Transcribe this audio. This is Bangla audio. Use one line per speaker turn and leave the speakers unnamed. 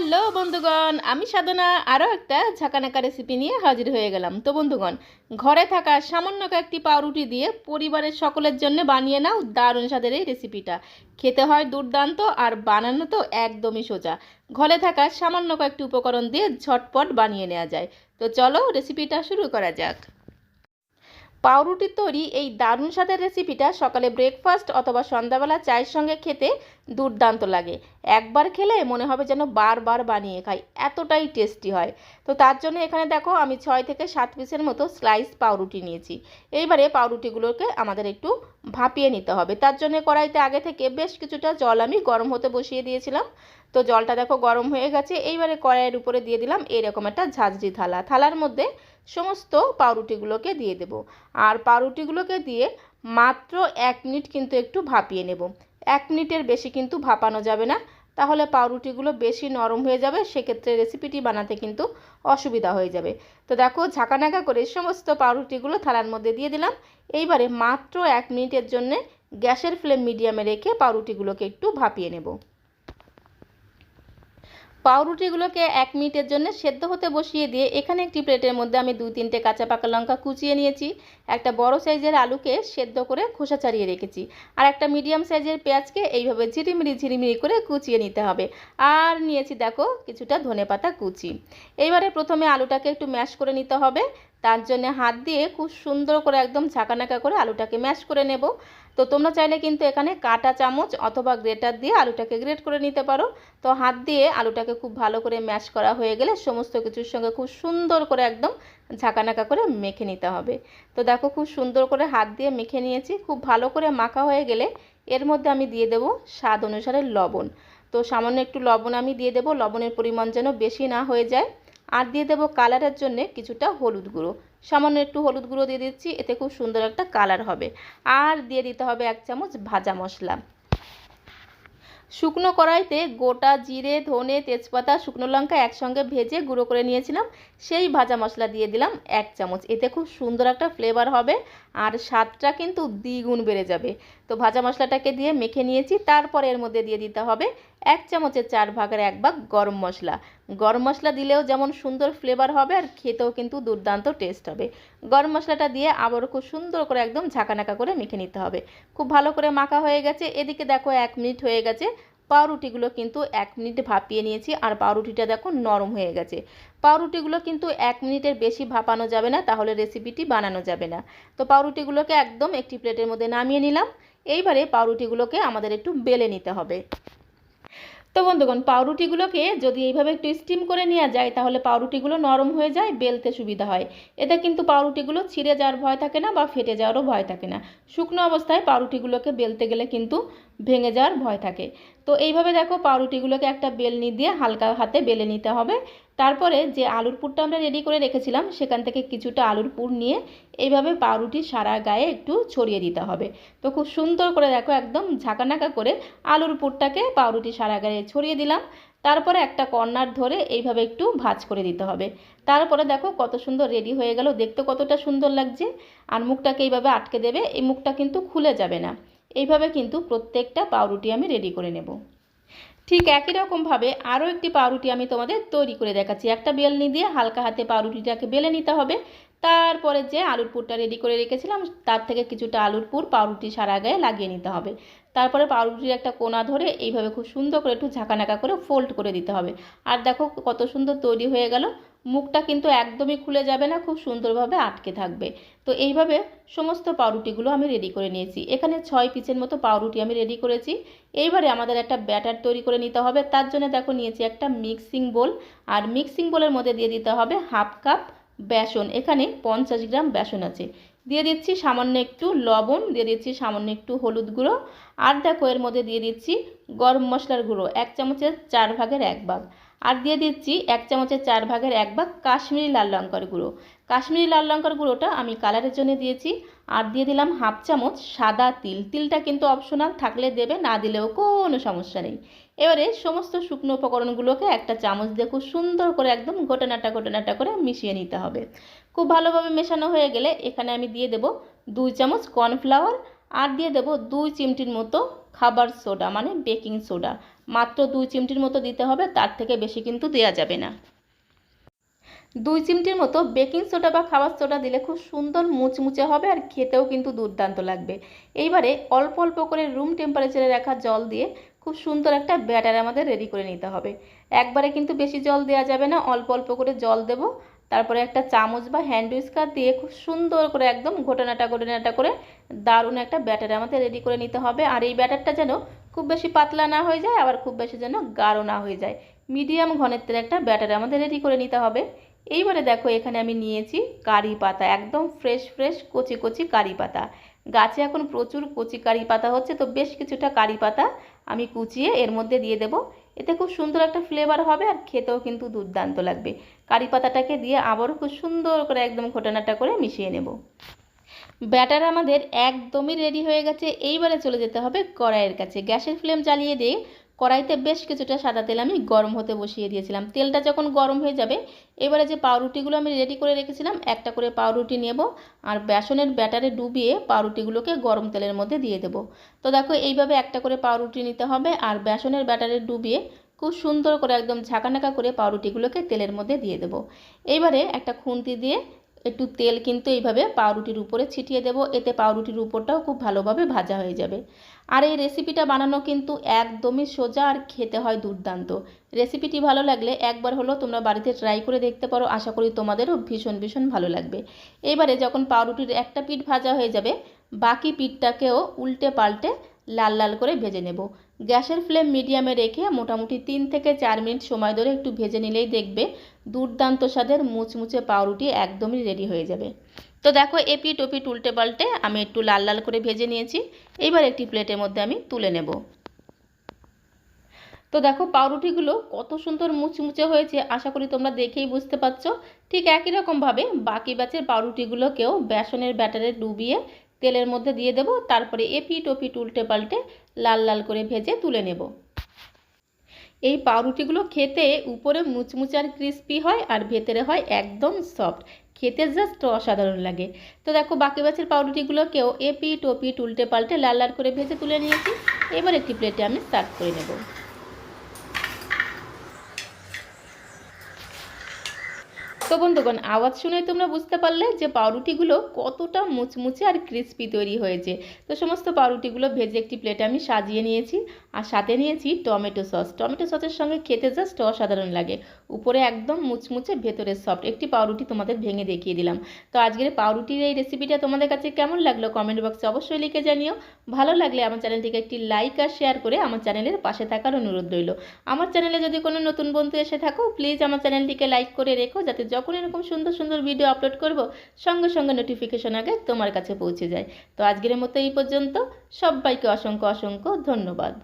হ্যালো বন্ধুগণ, আমি সাধনা। আরও একটা ঝাঁকানাকা রেসিপি নিয়ে হাজির হয়ে গেলাম। তো বন্ধুগণ, ঘরে থাকা সামান্য কয়েকটি পাউরুটি দিয়ে পরিবারের সকলের জন্য বানিয়ে নাও দারুণ স্বাদের এই রেসিপিটা খেতে হয় দুর্দান্ত আর বানানো তো একদমই সোজা। ঘরে থাকা সামান্য কয়েকটি উপকরণ দিয়ে ঝটপট বানিয়ে নেওয়া যায়। তো চলো রেসিপিটা শুরু করা যাক। পাউরুটির তৈরি এই দারুণ স্বাদের রেসিপিটা সকালে ব্রেকফাস্ট অথবা সন্ধ্যাবেলা চায়ের সঙ্গে খেতে দুর্দান্ত লাগে। একবার খেলে মনে হবে যেন বারবার বানিয়ে খাই, এতটাই টেস্টি হয়। তো তার জন্য এখানে দেখো আমি ছয় থেকে সাত পিসের মতো স্লাইস পাউরুটি নিয়েছি। এইবারে পাউরুটিগুলোকে আমাদের একটু ভাপিয়ে নিতে হবে। তার জন্য কড়াইতে আগে থেকে বেশ কিছুটা জল আমি গরম হতে বসিয়ে দিয়েছিলাম। তো জলটা দেখো গরম হয়ে গেছে। এইবারে কড়াইয়ের উপরে দিয়ে দিলাম এরকম একটা ঝাঁঝরি থালা। থালার মধ্যে সমস্ত পাউরুটিগুলোকে দিয়ে দেব। আর পাউরুটিগুলোকে দিয়ে মাত্র এক মিনিট কিন্তু একটু ভাপিয়ে নেব। এক মিনিটের বেশি কিন্তু ভাপানো যাবে না। তাহলে পাউরুটিগুলো বেশি নরম হয়ে যাবে, সেক্ষেত্রে রেসিপিটি বানাতে কিন্তু অসুবিধা হয়ে যাবে। তো দেখো, ঝাঁকানাকা করে সমস্ত পাউরুটিগুলো থালার মধ্যে দিয়ে দিলাম। এইবারে মাত্র এক মিনিটের জন্যে গ্যাসের ফ্লেম মিডিয়ামে রেখে পাউরুটিগুলোকে একটু ভাপিয়ে নেব। পাউরুটিগুলোকে এক মিনিটের জন্য সেদ্ধ হতে বসিয়ে দিয়ে এখানে একটি প্লেটের মধ্যে আমি দুই তিনটে কাঁচা পাকা লঙ্কা কুচিয়ে নিয়েছি, একটা বড় সাইজের আলুকে সেদ্ধ করে খোসা ছাড়িয়ে রেখেছি আর একটা মিডিয়াম সাইজের পেঁয়াজকে এইভাবে ঝিরিমিরি ঝিরিমিরি করে কুচিয়ে নিতে হবে। আর নিয়েছি দেখো কিছুটা ধনে পাতা কুচি। এইবারে প্রথমে আলুটাকে একটু ম্যাশ করে নিতে হবে। তার জন্য হাত দিয়ে খুব সুন্দর করে একদম ঝাঁকানাকা করে আলুটাকে ম্যাশ করে নেব। তো তোমরা চাইলে কিন্তু এখানে কাটা চামচ অথবা গ্রেটার দিয়ে আলুটাকে গ্রেট করে নিতে পারো। তো হাত দিয়ে আলুটাকে খুব ভালো করে ম্যাশ করা হয়ে গেলে সমস্ত কিছুর সঙ্গে খুব সুন্দর করে একদম ঝাঁকানাকা করে মেখে নিতে হবে। তো দেখো খুব সুন্দর করে হাত দিয়ে মেখে নিয়েছি। খুব ভালো করে মাখা হয়ে গেলে এর মধ্যে আমি দিয়ে দেবো স্বাদ অনুসারে লবণ। তো সামান্য একটু লবণ আমি দিয়ে দেবো। লবণের পরিমাণ যেন বেশি না হয়ে যায়। আর দিয়ে দেবো কালারের জন্যে কিছুটা হলুদ গুঁড়ো। সামান্য একটু হলুদ গুঁড়ো দিয়ে দিচ্ছি, এতে খুব সুন্দর একটা কালার হবে। আর দিয়ে দিতে হবে এক চামচ ভাজা মশলা। শুকনো কড়াইতে গোটা জিরে, ধনে, তেজপাতা, শুকনো লঙ্কা একসঙ্গে ভেজে গুঁড়ো করে নিয়েছিলাম। সেই ভাজা মশলা দিয়ে দিলাম এক চামচ। এতে খুব সুন্দর একটা ফ্লেভার হবে আর স্বাদটা কিন্তু দ্বিগুণ বেড়ে যাবে। তো ভাজা মশলাটাকে দিয়ে মেখে নিয়েছি, তারপরে এর মধ্যে দিয়ে দিতে হবে এক চামচের চার ভাগের এক ভাগ গরম মশলা। গরম মশলা দিলেও যেমন সুন্দর ফ্লেভার হবে আর খেতেও কিন্তু দুর্দান্ত টেস্ট হবে। গরম মশলাটা দিয়ে আবারও খুব সুন্দর করে একদম ঝাঁকানাকা করে মেখে নিতে হবে। খুব ভালো করে মাখা হয়ে গেছে। এদিকে দেখো এক মিনিট হয়ে গেছে। পাউরুটিগুলো কিন্তু এক মিনিট ভাপিয়ে নিয়েছি, আর পাউরুটিটা দেখো নরম হয়ে গেছে। পাউরুটিগুলো কিন্তু এক মিনিটের বেশি ভাপানো যাবে না, তাহলে রেসিপিটি বানানো যাবে না। তো পাউরুটিগুলোকে একদম একটি প্লেটের মধ্যে নামিয়ে নিলাম। এইবারে পাউরুটিগুলোকে আমাদের একটু বেলে নিতে হবে। তো বন্ধুগণ, পাউরুটিগুলোকে যদি এইভাবে একটু স্টিম করে নেওয়া যায়, তাহলে পাউরুটিগুলো নরম হয়ে যায়, বেলতে সুবিধা হয়। এতে কিন্তু পাউরুটিগুলো ছিঁড়ে যাওয়ার ভয় থাকে না বা ফেটে যাওয়ারও ভয় থাকে না। শুকনো অবস্থায় পাউরুটিগুলোকে বেলতে গেলে কিন্তু ভেঙে যাওয়ার ভয় থাকে। তো এইভাবে দেখো পাউরুটিগুলোকে একটা বেলনি দিয়ে হালকা হাতে বেলে নিতে হবে। তারপরে যে আলুর পুরটা আমরা রেডি করে রেখেছিলাম, সেখান থেকে কিছুটা আলুর পুর নিয়ে এইভাবে পাউরুটি সারা গায়ে একটু ছড়িয়ে দিতে হবে। তো খুব সুন্দর করে দেখো একদম ঝাঁকানাকা করে আলুর পুরটাকে পাউরুটি সারা গায়ে ছড়িয়ে দিলাম। তারপরে একটা কর্নার ধরে এইভাবে একটু ভাজ করে দিতে হবে। তারপরে দেখো কত সুন্দর রেডি হয়ে গেল। দেখতে কতটা সুন্দর লাগছে। আর মুখটাকে এইভাবে আটকে দেবে, এই মুখটা কিন্তু খুলে যাবে না। এইভাবে কিন্তু প্রত্যেকটা পাউরুটি আমি রেডি করে নেব। ঠিক একই রকমভাবে আরও একটি পাউরুটি আমি তোমাদের তৈরি করে দেখাচ্ছি। একটা বেলনি দিয়ে হালকা হাতে পাউরুটিটাকে বেলে নিতে হবে। তারপরে যে আলুর পুরটা রেডি করে রেখেছিলাম, তার থেকে কিছুটা আলুর পুর পাউরুটি সারা গায়ে লাগিয়ে নিতে হবে। তারপরে পাউরুটির একটা কোনা ধরে এইভাবে খুব সুন্দর করে একটু ঝাঁকানাকা করে ফোল্ড করে দিতে হবে। আর দেখো কত সুন্দর তৈরি হয়ে গেল। মুখটা কিন্তু একদমই খুলে যাবে না, খুব সুন্দরভাবে আটকে থাকবে। তো এইভাবে সমস্ত পাউরুটিগুলো আমি রেডি করে নিয়েছি। এখানে ছয় পিসের মতো পাউরুটি আমি রেডি করেছি। এইবারে আমাদের একটা ব্যাটার তৈরি করে নিতে হবে। তার জন্য দেখো নিয়েছি একটা মিক্সিং বোল আর মিক্সিং বোলের মধ্যে দিয়ে দিতে হবে হাফ কাপ বেসন, এখানে পঞ্চাশ গ্রাম বেসন আছে। দিয়ে দিচ্ছি সামান্য একটু লবণ, দিয়ে দিচ্ছি সামান্য একটু হলুদ গুঁড়ো, আর এর মধ্যে দিয়ে দিচ্ছি গরম মশলার গুঁড়ো, এক চামচের চার ভাগের এক ভাগ। আর দিয়ে দিচ্ছি এক চামচের চার ভাগের এক ভাগ কাশ্মীরি লাল লঙ্কার গুঁড়ো। কাশ্মীরি লাল লঙ্কার গুঁড়োটা আমি কালারের জন্য দিয়েছি। আর দিয়ে দিলাম হাফ চামচ সাদা তিল। তিলটা কিন্তু অপশনাল থাকলে দেবে, না দিলেও কোনো সমস্যা নেই। এবারে সমস্ত শুকনো উপকরণগুলোকে একটা চামচ দিয়ে খুব সুন্দর করে একদম গোটানাটা গোটানাটা করে মিশিয়ে নিতে হবে। খুব ভালোভাবে মেশানো হয়ে গেলে এখানে আমি দিয়ে দেব দুই চামচ কর্নফ্লাওয়ার আর দিয়ে দেব দুই চিমটির মতো খাবার সোডা মানে বেকিং সোডা। মাত্র দুই চিমটির মতো দিতে হবে, তার থেকে বেশি কিন্তু দেওয়া যাবে না। দুই চিমটির মতো বেকিং সোডা বা খাবার সোডা দিলে খুব সুন্দর মুচমুচে হবে আর খেতেও কিন্তু দুর্দান্ত লাগবে। এইবারে অল্প অল্প করে রুম টেম্পারেচারে রাখা জল দিয়ে খুব সুন্দর একটা ব্যাটার আমাদের রেডি করে নিতে হবে। একবারে কিন্তু বেশি জল দেওয়া যাবে না, অল্প অল্প করে জল দেব। তারপরে একটা চামচ বা হ্যান্ড উইস্কার দিয়ে খুব সুন্দর করে একদম ঘটনাটা ঘটনাটা করে দারুণ একটা ব্যাটার আমাদের রেডি করে নিতে হবে। আর এই ব্যাটারটা যেন খুব বেশি পাতলা না হয়ে যায়, আবার খুব বেশি যেন গাঢ় না হয়ে যায়। মিডিয়াম ঘনত্বের একটা ব্যাটার আমাদের রেডি করে নিতে হবে। এইবারে দেখো, এখানে আমি নিয়েছি কারি পাতা, একদম ফ্রেশ ফ্রেশ কচি কচি কারি পাতা। গাছে এখন প্রচুর কচি কারি পাতা হচ্ছে, তো বেশ কিছুটা কারি পাতা আমি কুচিয়ে এর মধ্যে দিয়ে দেব। এতে খুব সুন্দর একটা ফ্লেভার হবে আর খেতেও কিন্তু দুর্দান্ত লাগবে। কারি পাতাটাকে দিয়ে আবারও খুব সুন্দর করে একদম ঘটনাটা করে মিশিয়ে নেব। ব্যাটার আমাদের একদমই রেডি হয়ে গেছে। এইবারে চলে যেতে হবে কড়াইয়ের কাছে। গ্যাসের ফ্লেম জ্বালিয়ে দিয়ে কড়াইতে বেশ কিছুটা সাদা তেল আমি গরম হতে বসিয়ে দিয়েছিলাম। তেলটা যখন গরম হয়ে যাবে, এবারে যে পাউরুটিগুলো আমি রেডি করে রেখেছিলাম, একটা করে পাউরুটি নেব আর বেসনের ব্যাটারে ডুবিয়ে পাউরুটিগুলোকে গরম তেলের মধ্যে দিয়ে দেব। তো দেখো, এইভাবে একটা করে পাউরুটি নিতে হবে আর বেসনের ব্যাটারে ডুবিয়ে খুব সুন্দর করে একদম ঝাঁকানাকা করে পাউরুটিগুলোকে তেলের মধ্যে দিয়ে দেব। এইবারে একটা খুন্তি দিয়ে একটু তেল কিন্তু এইভাবে পাউরুটির উপরে ছিটিয়ে দেব। এতে পাউরুটির উপরটাও খুব ভালোভাবে ভাজা হয়ে যাবে। আর এই রেসিপিটা বানানো কিন্তু একদমই সোজা আর খেতে হয় দুর্দান্ত। রেসিপিটি ভালো লাগলে একবার হলো তোমরা বাড়িতে ট্রাই করে দেখতে পারো। আশা করি তোমাদেরও ভীষণ ভীষণ ভালো লাগবে। এবারে যখন পাউরুটির একটা পিঠ ভাজা হয়ে যাবে, বাকি পিঠটাকেও উল্টে পাল্টে লাল লাল করে ভেজে নেব। গ্যাসের ফ্লেম মিডিয়ামে রেখে মোটামুটি তিন থেকে চার মিনিট সময় ধরে একটু ভেজে নিলেই দেখবে দুর্দান্ত স্বাদের মুচমুচে পাউরুটি একদমই রেডি হয়ে যাবে। তো দেখো এপি ওপিট উল্টে পাল্টে আমি একটু লাল লাল করে ভেজে নিয়েছি। এবার একটি প্লেটের মধ্যে আমি তুলে নেব। তো দেখো পাউরুটিগুলো কত সুন্দর মুচমুচে হয়েছে, আশা করি তোমরা দেখেই বুঝতে পারছ। ঠিক একই রকমভাবে বাকি ব্যাচের পাউরুটিগুলোকেও বেসনের ব্যাটারে ডুবিয়ে তেলের মধ্যে দিয়ে দেব, তারপরে এপিট ওপিট উল্টে পাল্টে লাল লাল করে ভেজে তুলে নেব। এই পাউরুটিগুলো খেতে উপরে মুচমুচে আর ক্রিস্পি হয় আর ভেতরে হয় একদম সফট খেতে জাস্ট অসাধারণ লাগে। তো দেখো, বাকি বাছের পাউরুটিগুলোকেও এপিট ওপিট উল্টে পাল্টে লাল লাল করে ভেজে তুলে নিয়েছি। এবার একটি প্লেটে আমি সার্ভ করে নেব। তো বন্ধুগণ, আওয়াজ শুনে তোমরা বুঝতে পারলে যে পাউরুটিগুলো কতটা মুচমুচে আর ক্রিস্পি তৈরি হয়েছে। তো সমস্ত পাউরুটিগুলো ভেজে একটি প্লেটে আমি সাজিয়ে নিয়েছি আর সাথে নিয়েছি টমেটো সস। টমেটো সসের সঙ্গে খেতে জাস্ট অসাধারণ লাগে। উপরে একদম মুচমুচে, ভেতরে সফট একটি পাউরুটি তোমাদের ভেঙে দেখিয়ে দিলাম। তো আজকের পাউরুটির এই রেসিপিটা তোমাদের কাছে কেমন লাগল কমেন্ট বক্সে অবশ্যই লিখে জানিও। ভালো লাগলে আমার চ্যানেলটিকে একটি লাইক আর শেয়ার করে আমার চ্যানেলের পাশে থাকার অনুরোধ রইল। আমার চ্যানেলে যদি কোনো নতুন বন্ধু এসে থাকো প্লিজ আমার চ্যানেলটিকে লাইক করে রেখো, যাতে যখন এরকম সুন্দর সুন্দর ভিডিও আপলোড করব, সঙ্গে সঙ্গে নোটিফিকেশন আগে তোমার কাছে পৌঁছে যায়। তো আজকের মতো এই পর্যন্ত। সবাইকে অসংখ্য অসংখ্য ধন্যবাদ।